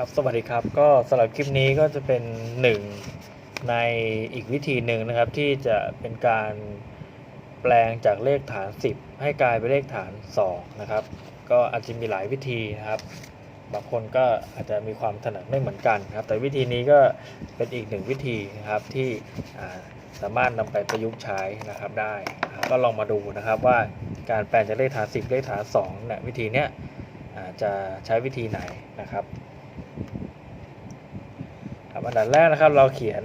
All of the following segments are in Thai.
ครับสวัสดีครับก็สำหรับคลิปนี้ก็จะเป็นหนึ่งในอีกวิธีหนึ่งนะครับ ที่จะเป็นการแปลงจากเลขฐาน 10 ให้กลายเป็นเลขฐาน 2 นะครับ ก็อาจจะมีหลายวิธีนะครับ บางคนก็อาจจะมีความถนัดไม่เหมือนกันครับ แต่วิธีนี้ก็เป็นอีกหนึ่งวิธีนะครับที่สามารถนำไปประยุกต์ใช้นะครับได้ ก็ลองมาดูนะครับว่าการแปลงจากเลขฐาน 10 เลขฐาน2เนี่ยวิธีเนี้ยจะใช้วิธีไหนนะครับ ครับอันดับแรกนะครับเราเขียน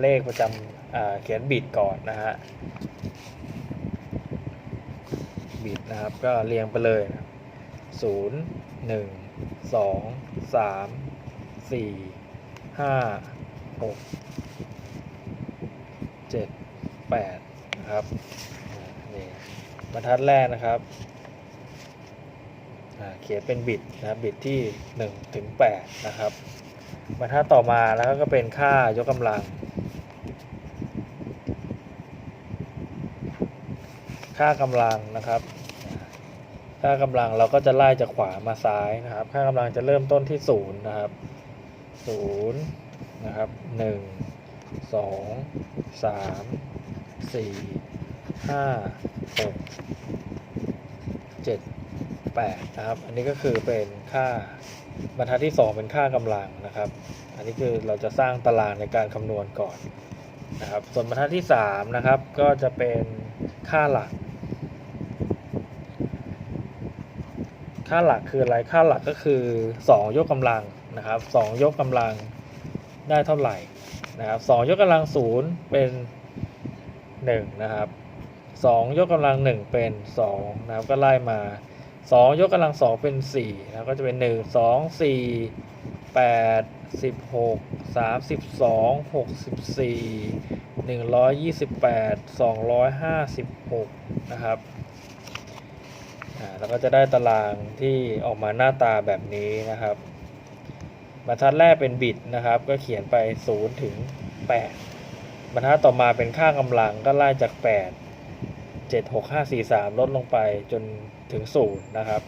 เลขประจำเขียนบิตก่อนนะฮะบิตนะครับก็เรียงไปเลยศูนย์หนึ่งสองสามสี่ห้าหกเจ็ดแปดนะครับนี่บรรทัดแรกนะครับเขียนเป็นบิตนะบบิตที่1ถึง8นะครับ บรรทัดต่อมาแล้วก็เป็นค่ายกกำลัง ค่ากำลังนะครับ ค่ากำลังเราก็จะไล่จากขวามาซ้ายนะครับ ค่ากำลังจะเริ่มต้นที่ศูนย์นะครับศูนย์นะครับหนึ่งสองสามสี่ห้าหกเจ็ดแปดนะครับ อันนี้ก็คือเป็นค่า บรรทัดที่ 2 เป็นค่ากำลังนะครับ อันนี้คือเราจะสร้างตารางในการคำนวณก่อนนะครับ ส่วนบรรทัดที่3นะครับก็จะเป็นค่าหลัก ค่าหลักคืออะไร ค่าหลักก็คือ 2 ยกกำลังนะครับ 2 ยกกำลังได้เท่าไหร่นะครับ 2 ยกกำลัง 0 เป็น 1 นะครับ 2 ยกกำลัง 1 เป็น 2 นะครับก็ไล่มา สองยกกำลังสองเป็นสี่แล้วก็จะเป็นหนึ่งสองสี่แปดสิบหกสามสิบสองหกสิบสี่หนึ่งร้อยยี่สิบแปดสองร้อยห้าสิบหกนะครับอ่าแล้วก็จะได้ตารางที่ออกมาหน้าตาแบบนี้นะครับบรรทัดแรกเป็นบิตนะครับ ก็เขียนไปศูนย์ถึงแปดบรรทัดต่อมาเป็นค่ากำลังก็ไล่จากแปด เจ็ดหกห้าสี่สามลดลงไปจนถึงศูนย์นะครับ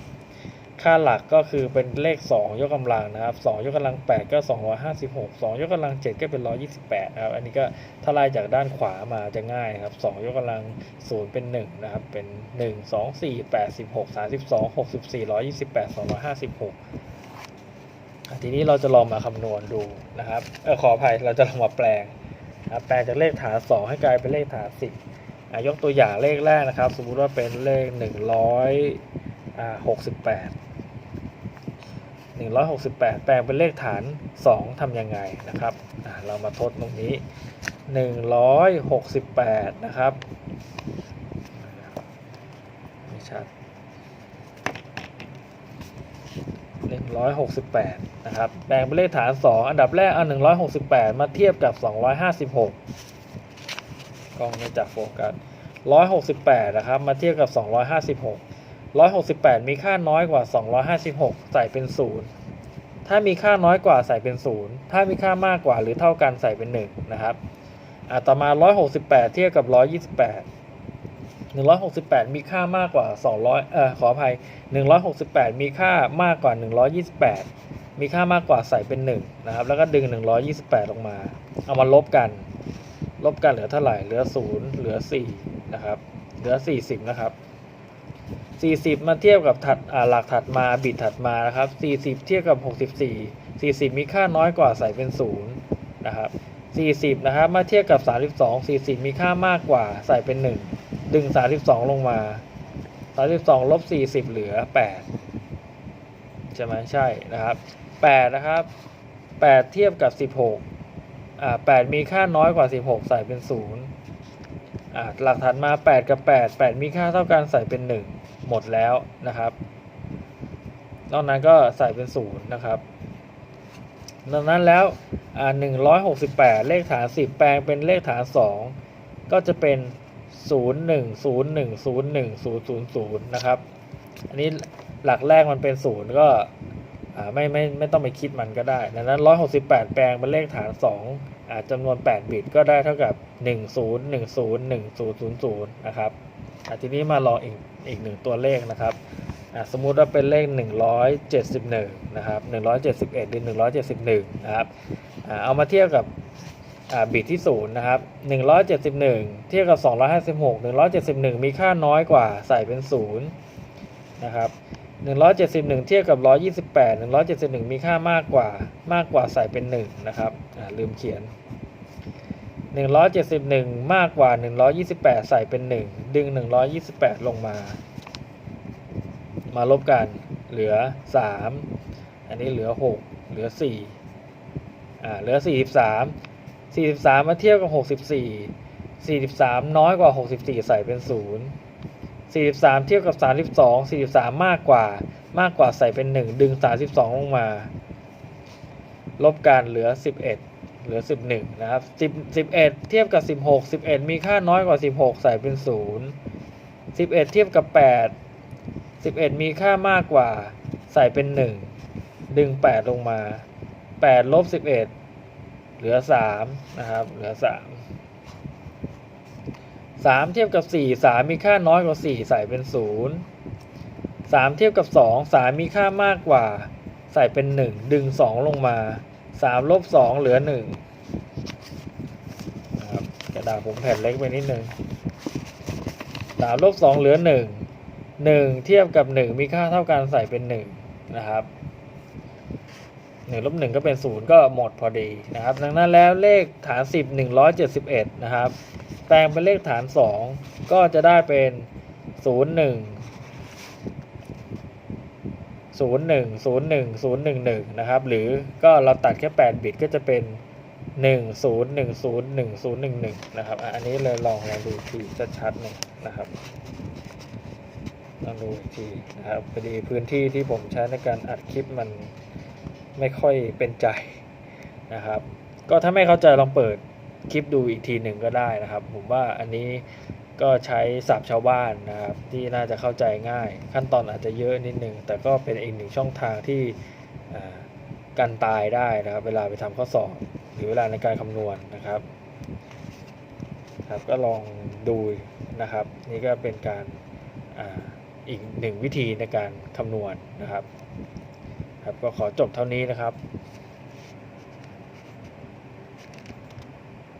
ค่าหลักก็คือเป็นเลข 2 ยกกำลังนะครับ 2 ยกกำลัง 8 ก็ 256 2 ยกกำลัง 7 ก็เป็น 128 นะครับ อันนี้ก็ถ้าไล่จากด้านขวามาจะง่ายครับ 2 ยกกำลัง 0 เป็น 1 นะครับ เป็น 1 2 4 8 16 32 64 128 256อะทีนี้เราจะลองมาคำนวณดูนะครับ เออขออภัยเราจะลองมาแปลงนะครับแปลงจากเลขฐาน 2 ให้กลายเป็นเลขฐาน 10 ยกตัวอย่างเลขแรกนะครับ สมมติว่าเป็นเลข 168 168 แปลงเป็นเลขฐาน 2ทำยังไงนะครับเรามาทดตรงนี้ 168 นะครับไม่ชัด168 นะครับแปลงเป็นเลขฐาน 2 อันดับแรกเอา168 มาเทียบกับ 256 กล้องไม่จับโฟกัส168 นะครับ มาเทียบกับ 256 168 มีค่าน้อยกว่า 256 ใส่เป็น 0 ถ้ามีค่าน้อยกว่าใส่เป็น 0 ถ้ามีค่ามากกว่าหรือเท่ากันใส่เป็น 1 นะครับอะต่อมา 168 เทียบกับ 128 168 มีค่ามากกว่า 200 เอ่อ ขออภัย 168 มีค่ามากกว่า 128 มีค่ามากกว่าใส่เป็น 1 นะครับ แล้วก็ดึง 128 ลงมา เอามาลบกัน ลบกันเหลือเท่าไหร่ เหลือศูนย์เหลือสี่นะครับ เหลือสี่สิบนะครับสี่สิบมาเทียบกับถัดหลักถัดมาบิดถัดมานะครับสี่สิบเทียบกับหกสิบสี่สี่สิบมีค่าน้อยกว่าใส่เป็นศูนย์นะครับสี่สิบนะครับ มาเทียบกับสามสิบสองสี่สิบมีค่ามากกว่าใส่เป็นหนึ่งดึงสามสิบสองลงมาสามสิบสองลบสี่สิบเหลือแปดใช่ไหมใช่นะครับแปดนะครับแปดเทียบกับสิบหก อ่าแปดมีค่าน้อยกว่าสิบหกใส่เป็นศูนย์อ่าหลักฐานมาแปดกับแปดแปดมีค่าเท่ากันใส่เป็นหนึ่งหมดแล้วนะครับนอกนั้นก็ใส่เป็นศูนย์นะครับดังนั้นแล้วอ่าหนึ่งร้อยหกสิบแปดเลขฐานสิบแปลงเป็นเลขฐานสองก็จะเป็นศูนย์หนึ่งศูนย์หนึ่งศูนย์หนึ่งศูนย์ศูนย์ศูนย์นะครับ อันนี้หลักแรกมันเป็นศูนย์ก็ ไม่ไม่ไม่ต้องไปคิดมันก็ได้ดังนั้น 168 แปลงเป็นเลขฐาน2อ่าจำนวน 8 บิตก็ได้เท่ากับ 10101000 นะครับทีนี้มาลองอีกอีกหนึ่งตัวเลขนะครับสมมุติว่าเป็นเลข 171 นะครับ 171 หรือ 171 นะครับอเอามาเทียบกับบิตที่ 0 นะครับ 171 เทียบกับ 256 171 มีค่าน้อยกว่าใส่เป็น 0 นะครับ 171 เทียบกับ 128 171 มีค่ามากกว่ามากกว่าใส่เป็น 1 นะครับลืมเขียน 171 มากกว่า 128 ใส่เป็น 1 ดึง 128 ลงมา มาลบกันเหลือ 3 อันนี้เหลือ 6 เหลือ 4 อ่าเหลือ 43 43 มาเทียบกับ 64 43 น้อยกว่า 64 ใส่เป็น 0 43 เทียบกับ 32 43 มากกว่ามากกว่าใส่เป็น 1 ดึง 32 ลงมา ลบกันเหลือ 11 เหลือ 11 นะครับ10 11 เทียบกับ 16 11 มีค่าน้อยกว่า 16 ใส่เป็น 0 11 เทียบกับ 8 11 มีค่ามากกว่าใส่เป็น 1 ดึง 8 ลงมา 8 ลบ 11 เหลือ 3 นะครับ เหลือ 3 3เทียบกับ4 3มีค่าน้อยกว่า4ใส่เป็น0 3เทียบกับ2 3มีค่ามากกว่า ใส่เป็น1ดึง2ลงมา3ลบ2เหลือ1นะครับกระดาษผมแผ่นเล็กไปนิดนึง3ลบ2เหลือ1 1เทียบกับ1มีค่าเท่ากันใส่เป็น1นะครับ1ลบ1ก็เป็น0ก็หมดพอดีนะครับ ดังนั้นแล้วเลขฐาน10 171นะครับ ลงเป็นเลขฐาน 2 ก็จะได้เป็น 0 1ศูนย์หนึ่งศูนะครับ หรือก็เราตัดแค่แปดบิตก็จะเป็นหนึ่งศูนย์หนึ่งศูนย์หนึ่งศูนย์หนึ่งหนึ่งนะครับ อันนี้เลยลองลองดูทีชัดๆหน่อยนะครับลองดูอีกทีนะครับพอดีพื้นที่ที่ผมใช้ในการอัดคลิปมันไม่ค่อยเป็นใจนะครับ ก็ถ้าไม่เข้าใจลองเปิด คลิปดูอีกทีหนึ่งก็ได้นะครับ ผมว่าอันนี้ก็ใช้ศัพท์ชาวบ้านนะครับ ที่น่าจะเข้าใจง่าย ขั้นตอนอาจจะเยอะนิดนึง แต่ก็เป็นอีกหนึ่งช่องทางที่อ่ากันตายได้นะครับ เวลาไปทำข้อสอบ หรือเวลาในการคำนวณนะครับครับ ก็ลองดูนะครับ นี่ก็เป็นการอาอีกหนึ่งวิธีในการคำนวณนะครับครับก็ขอจบเท่านี้นะครับ